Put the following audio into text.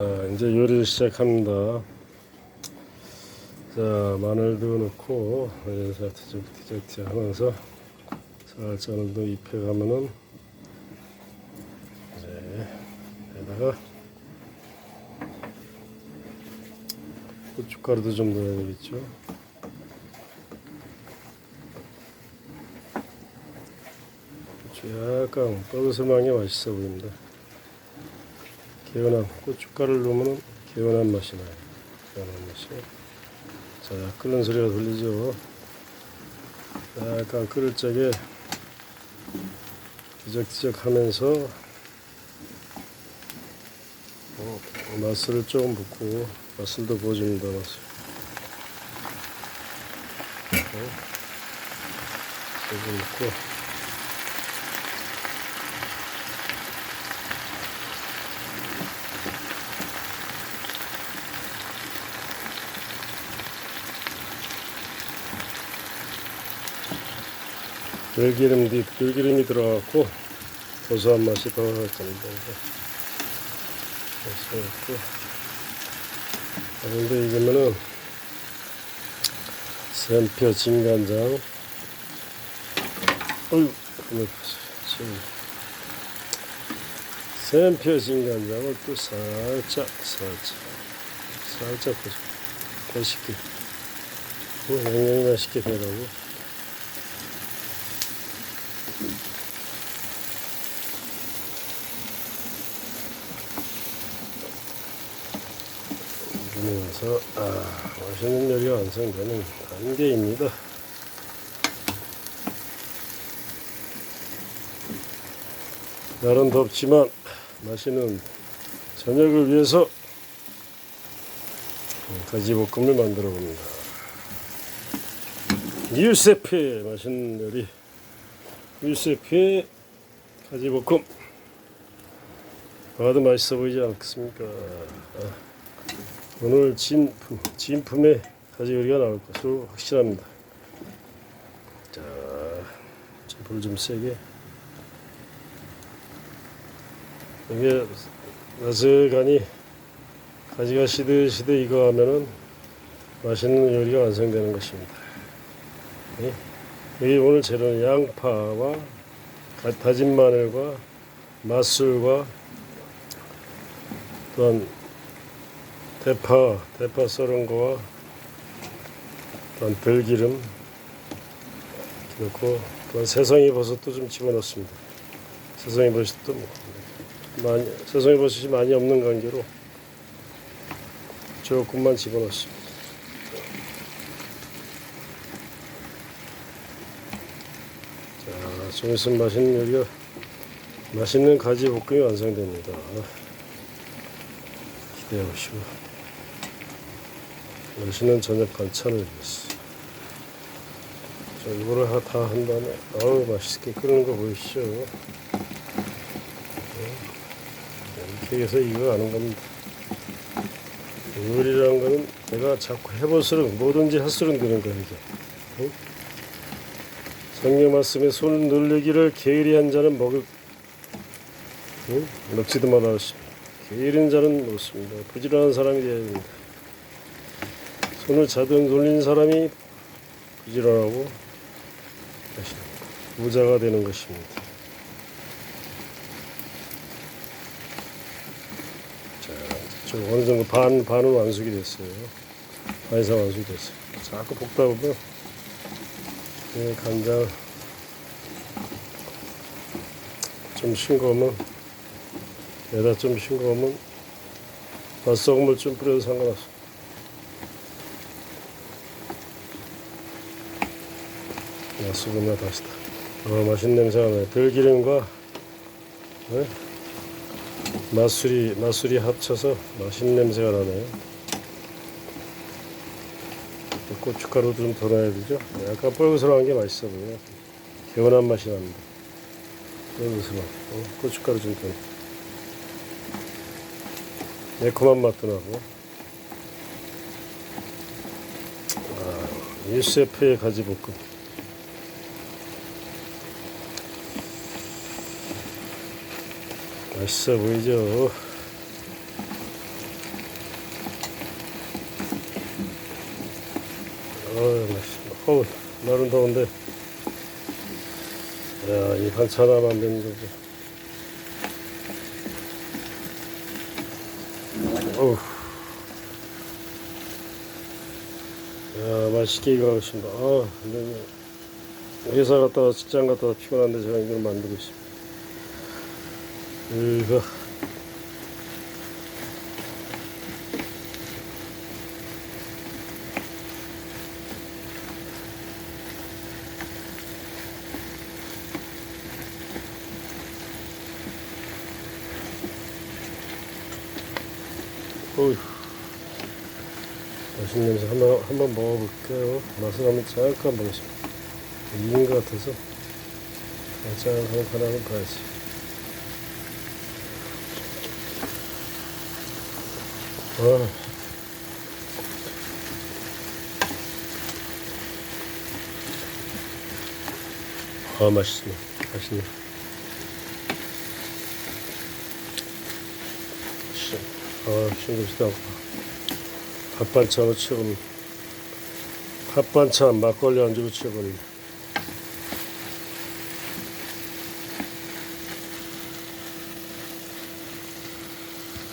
자, 이제 요리를 시작합니다. 자, 마늘도 넣고, 그래서 뒤적뒤적 하면서 살짝 어느 정도 입혀가면은, 이제, 여기다가 고춧가루도 좀 넣어야 되겠죠. 고추 약간 게 맛있어 보입니다. 개운한 고춧가루를 넣으면 개운한 맛이 나요. 개운한 맛이. 자, 끓는 소리가 들리죠. 약간 끓을 적에 뒤적뒤적 하면서 어, 맛술을 조금 붓고 맛술도 부어줍니다. 맛술. 어, 조금 넣고 들기름, 뒤- 들기름이 들어갔고 고소한 맛이 더 겁니다. 그래서 그런데 이거면은 샘표 진간장. 어휴 샘표 진간장을 또 살짝 살짝 살짝 맛있게 어, 양념이 맛있게 되라고 그러면서 아, 맛있는 요리가 완성되는 단계입니다. 날은 덥지만 맛있는 저녁을 위해서 가지볶음을 만들어 봅니다. 유세피의 맛있는 요리 유세피의 가지볶음 봐도 맛있어 보이지 않겠습니까? 아. 오늘 진품, 진품의 가지 요리가 나올 것으로 확실합니다. 자, 불좀 세게. 이게 나스간이 가지가 시들시들 이거 하면은 맛있는 요리가 완성되는 것입니다. 예? 여기 오늘 재료는 양파와 가- 다진 마늘과 맛술과 또한 대파, 대파 썰은 거와 또한 들기름 넣고 또한 새송이 버섯도 좀 집어넣습니다. 새송이 버섯도 뭐 많이 새송이 버섯이 많이 없는 관계로 조금만 집어넣습니다. 자, 좀 있으면 맛있는 요리가 맛있는 가지 볶음이 완성됩니다. 기대해 보시고. 맛있는 저녁 반찬을 위해서. 자, 이거를 다 한 다음에, 아우, 맛있게 끓는 거 보이시죠? 네. 이렇게 해서 이거 아는 겁니다. 요리라는 거는 내가 자꾸 해볼수록 뭐든지 할수록 되는 거야, 이게. 응? 성경 말씀에 손을 늘리기를 게으리 한 자는 먹을, 응? 먹지도 말아 하십니다. 게으른 자는 먹습니다. 부지런한 사람이 되어야 됩니다. 손을 자동 돌리는 사람이 부지런하고 부자가 되는 것입니다. 자, 좀 어느 정도 반 반은 완숙이 됐어요. 반 이상 완숙이 됐어요. 자꾸 볶다 보면 이 간장 좀 싱거우면 얘다 좀 싱거우면 맛소금을 좀 뿌려도 상관없어. 맛소금이나 다시다. 어, 맛있는 냄새가 나요. 들기름과 네? 맛술이 맛술이 합쳐서 맛있는 냄새가 나네요. 또 고춧가루도 좀 더 넣어야 되죠. 약간 뻘그스러운 게 맛있어 보여요. 개운한 맛이 납니다. 뻘그스러운 어, 고춧가루 좀 더. 매콤한 맛도 나고. 아, 유세프의 가지볶음. 맛있어 보이죠? 어우, 맛있어. 어우, 날은 더운데. 야, 이 반찬아 만드는 거지. 어우. 야, 맛있게 이거 하고 싶다. 아, 근데 회사 갔다 와, 직장 갔다 와, 피곤한데 제가 이걸 만들고 싶다. 이거. 어휴. 맛있는 냄새 한번, 한번 먹어볼게요. 맛을 한번 잠깐 보겠습니다. 익은 것 같아서. 잠깐 한번 하나는 봐야지. 아. 아, 맛있네. 맛있네. 씨, 아, 싱겁지도 않고. 밥 반찬으로 최고입니다. 밥 반찬, 막걸리 안주로 최고입니다.